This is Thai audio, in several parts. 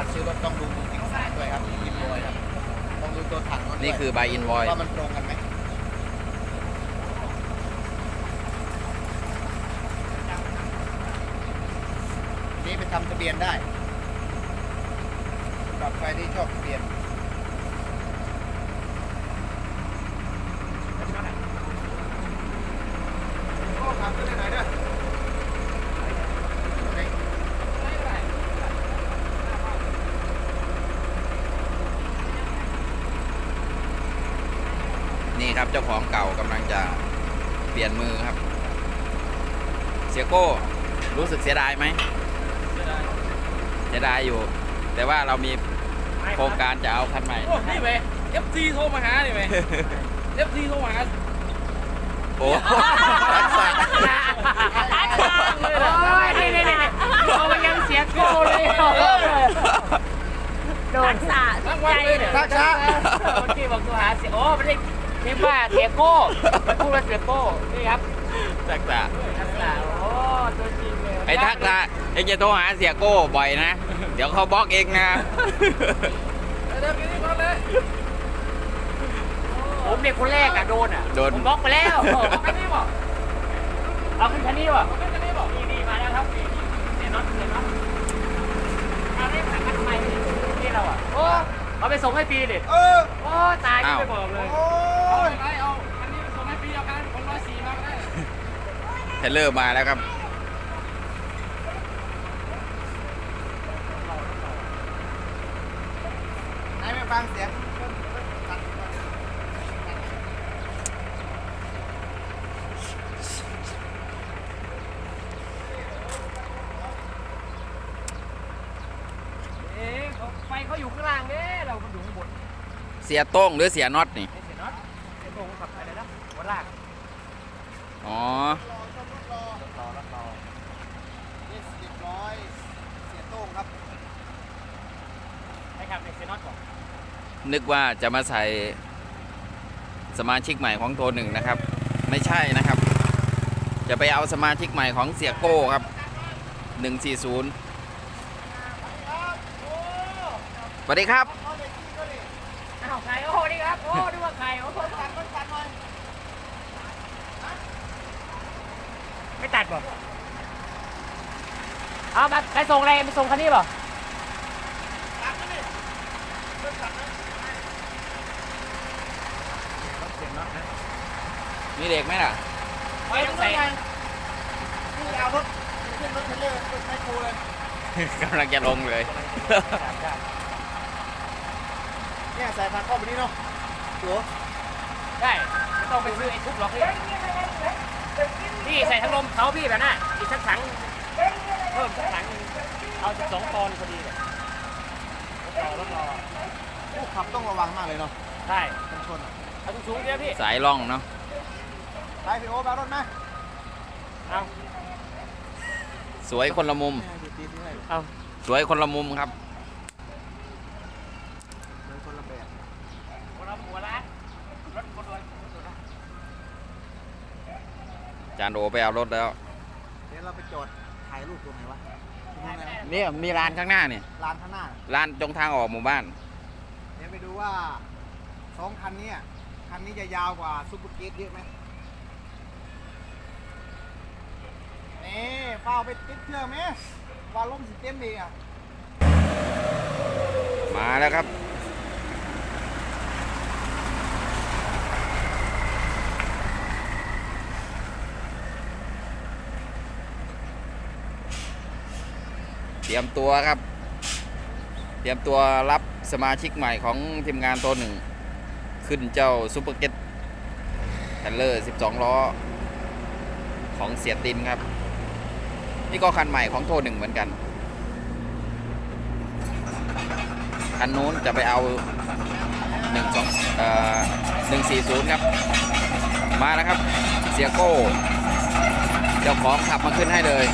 การซื้อรถต้องดูเอกสารด้วยครับอินโวยครับต้องดูตัวถังรถด้วยนี่คือใบอินวอยว่ามันตรงกันไหมนี่ไปทำทะเบียนได้สำหรับใครที่ชอบทะเบียนโอ้ถามขึ้นได้ไหน เด้อนี่ครับเจ้าของเก่ากำลังจะเปลี่ยนมือครับ เสียโก้รู้สึกเสียดายไหมเสียดายอยู่ แต่ว่าเรามีโครงการจะเอาคันใหม่ โอ้นี่ไหม FC โทรมาหานี่ไหม FC โทรมาหาโอ้รักษาโอ้ยนี่นี่นี่เอาไปยังเสียโก้เลยโดนสาใจเนี่ยทักช้าเมื่อกี้บอกตัวหาเสียโอ้ไม่ได้ พิมพ์ว่าเสียโก้มันพูดว่าเสียโก้นี่ครับรักษาทักษะโอ้ตัวจริงเลยไอ้ทักษะเองจะโทรหาเสียโก้บ่อยนะ เดี๋ยวเขาบล็อกเองนะเดี๋ยวกินนี่ก่อนเลยผมเนี่ยคนแรกอะโดนอะโดนผมบล็อกไปแล้วเอาคันนี้บ่เอาขึ้นคันนี้วะเอาคันนี้บ่นี่นี่มาแล้วครับนี่เสียน็อตเสียน็อตเอาเรียกหาคันใหม่นี่เราอะโอ้เอาไปส่งให้ปีดิเออโอ้ตายไม่บอกเลยโอ้ เอายไปเอาคันนี้ไปส่งให้พี่เอาคันคนร้อยสี่มาก็ได้เทเลอร์มาแล้วครับ ไหนไม่ฟังเสียงเอ๊ะเขาไฟเขาอยู่ข้างล่างเนี่ยเราก็อยู่ข้างบน เสียโต้งหรือเสียน็อตนี่ ลากอ๋อรอชมรถรอรถรอรถรอนี่เรียบร้อยเสียโต้งครับไอ้ครับไอ้เสียน็อตก่อนนึกว่าจะมาใส่สมาชิกใหม่ของโทรหนึ่งนะครับ ไม่ใช่นะครับ จะไปเอาสมาชิกใหม่ของเสียโก้ครับ 140สวัสดีครับ อ้าวใครโอ้นี่ครับ โอ้ดูว่าใครโอ้ตัดตัดหน่อย ไม่ตัดบ่เอามาใครส่งอะไรไปส่งคันนี้บ่มีเด็กไหมล่ะไว้ต้องใส่นี่เอารถขึ้นรถเทรลเลอร์รถไมโครเลยกำลังจะลงเลยเนี่ยใส่พันเข้าไปนี่เนาะโหได้ไม่ต้องไปซื้อไอ้ทุบหรอกพี่ พี่ใส่ทั้งลมเขาพี่แบบน่ะอีกสักถังเพิ่มสักถังหนึงเอาสิบสองปอนด์พอดีเลยรถรอรถรอผู้ขับต้องระวังมากเลยเนาะใช่กันชนอะเอาสูงๆเดียวพี่สายล่องเนาะไปพี่โอ๊ตเอารถมาเอาสวยคนละมุม เนี่ยอยู่ตีที่ให้เอาสวยคนละมุมครับ เดินคนละแบบหัวเราหัวละ จานโอไปเอารถแล้ว เดี๋ยวเราไปจอดถ่ายรูปตรงไหนวะตรงนู้นนะเนี่ยมีร้านข้างหน้าเนี่ยลานข้างหน้าน่ะร้านตรงทางออกหมู่บ้าน เดี๋ยวไปดูว่าสองคันเนี้คันนี้จะยาวกว่าซูเปอร์เกตเยอะไหมนี่เฝ้าไปติดเครื่องไหมว่าลมสิเต็มดีอะ มาแล้วครับ เตรียมตัวครับ เตรียมตัวรับสมาชิกใหม่ของทีมงานตัวหนึ่ง ขึ้นเจ้าซูเปอร์เก็ตแทนเลอร์ 12 ล้อ ของเสียตินครับ นี่ก็คันใหม่ของโทหนึ่งเหมือนกัน คันนู้นจะไปเอาหนึ่งสองเอ่อหนึ่งสี่ศูนย์ครับ มาแล้วครับ เสียโก้ เจ้าของขับมาขึ้นให้เลย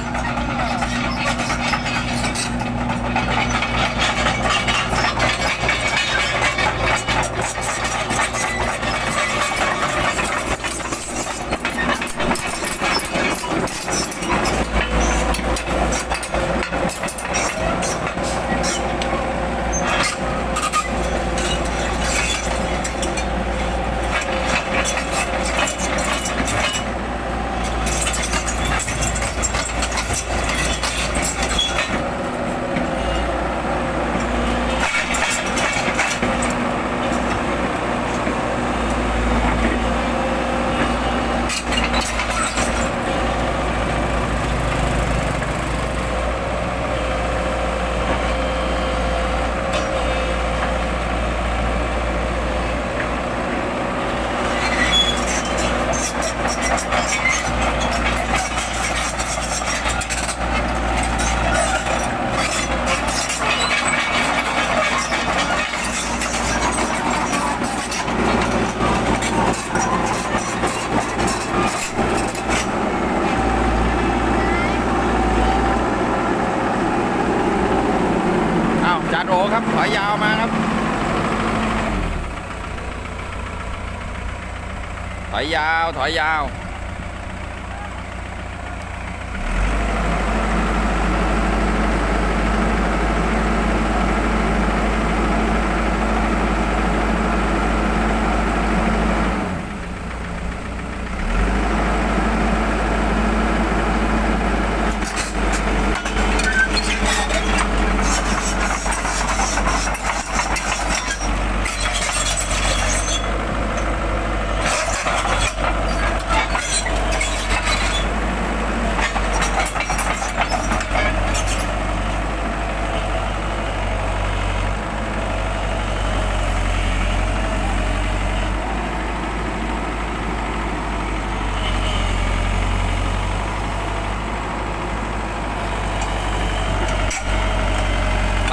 อยยาวถอยยาว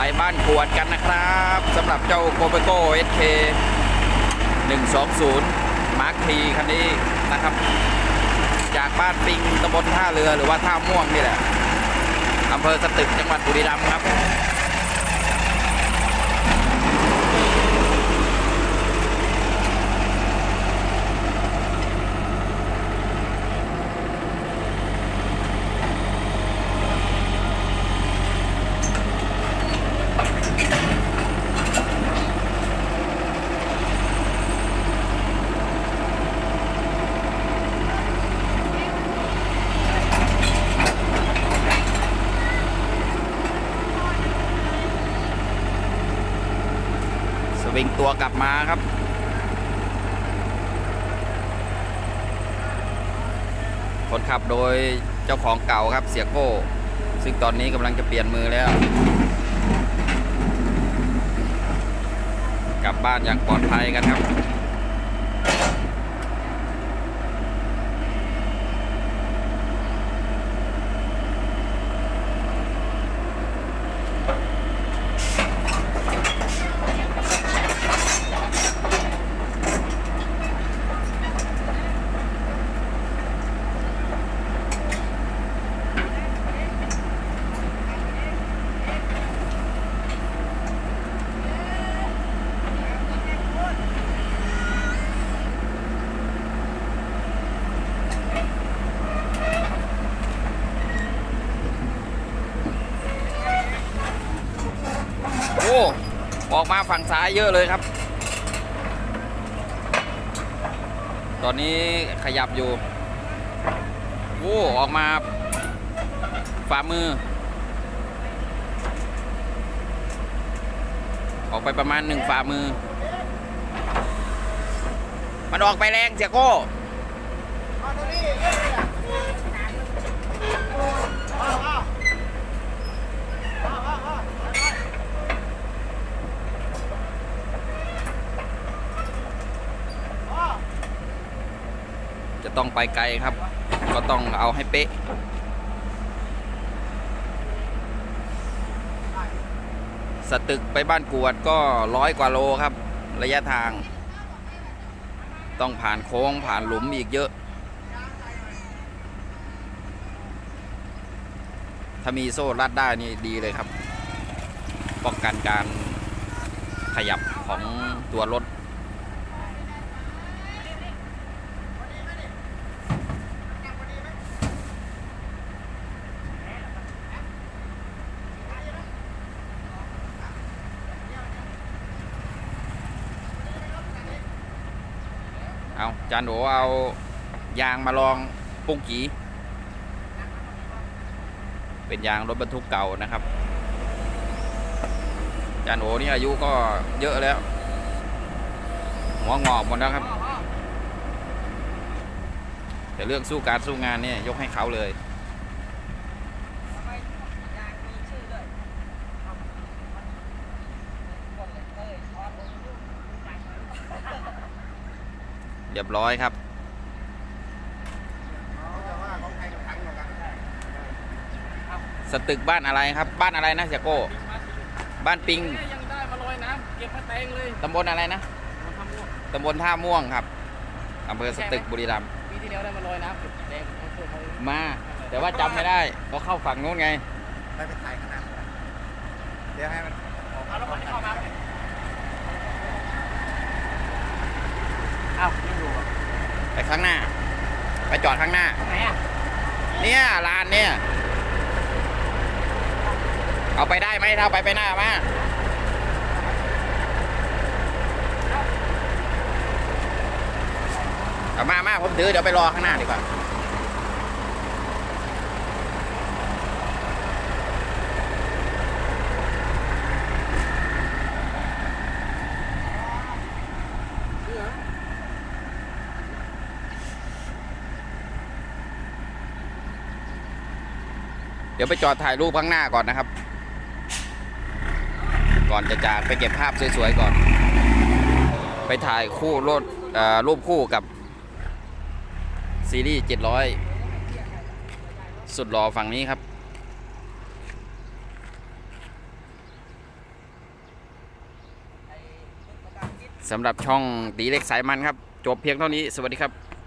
ไปบ้านกวดกันนะครับสำหรับ เจ้าโกเบโก้ SK 120มาร์คทีคันนี้นะครับ จากบ้านปิงตำบลท่าเรือหรือว่าท่าม่วงนี่แหละอำเภอสตึกจังหวัดบุรีรัมย์ครับ ตัวกลับมาครับ คนขับโดยเจ้าของเก่าครับเสียโก้ ซึ่งตอนนี้กำลังจะเปลี่ยนมือแล้ว กลับบ้านอย่างปลอดภัยกันครับ โอ้ ออกมาฝั่งซ้ายเยอะเลยครับ ตอนนี้ขยับอยู่โอ้ออกมาฝ่ามือ ออกไปประมาณหนึ่งฝ่ามือ มันออกไปแรงเสียโก้ มาตรงนี้เรื่อยๆอะเอาเอาเอาเอาเอาไปๆเอา จะ ต้องไปไกลครับ ก็ต้องเอาให้เป๊ะสตึกไปบ้านกวดก็ร้อยกว่าโลครับ ระยะทาง ต้องผ่านโค้งผ่านหลุมอีกเยอะ ถ้ามีโซ่รัดได้นี่ดีเลยครับ ป้องกันการขยับของตัวรถ เอาจานโดเอายางมาลองปุ้งกีเป็นยางรถบรรทุกเก่านะครับจานโอนี่อายุก็เยอะแล้ว หัวงอกหมดแล้วครับ แต่เรื่องสู้การสู้งานเนี่ยยกให้เขาเลย เรียบร้อยครับเอาแต่ว่าของใครกับถังเดียวกันสตึกบ้านอะไรครับ บ้านอะไรนะเสียโก้ บ้านปิงเนี่ยยังได้มาลอยน้ำเก็บมาแตงเลยตำบลอะไรนะมันทำม่วงตำบลท่าม่วงครับอำเภอสตึกบุรีรัมย์ปีที่แล้วได้มาลอยน้ำเก็บแตงเขาช่วยเขามา แต่ว่าจำไม่ได้เพราะเข้าฝั่งนู้นไงไปไปถ่ายข้างหน้าเดี๋ยวให้มันออกเอาแล้วคนที่เข้ามา อ้าไม่ดูอะไปข้างหน้า ไปจอดข้างหน้า ไหนอะเนี่ยลานเนี่ย เอาไปได้ไหมถ้าเอาไปไปหน้ามาเอามามาผมถือเดี๋ยวไปรอข้างหน้าดีกว่า ดี๋ยวไปจอดถ่ายรูปข้างหน้าก่อนนะครับ ก่อนจะจากไปเก็บภาพสวยๆก่อน ไปถ่ายคู่รถรูปคู่กับซีรีส์700 สุดหล่อฝั่งนี้ครับสำหรับช่องตีเล็กสายมันครับ จบเพียงเท่านี้สวัสดีครับ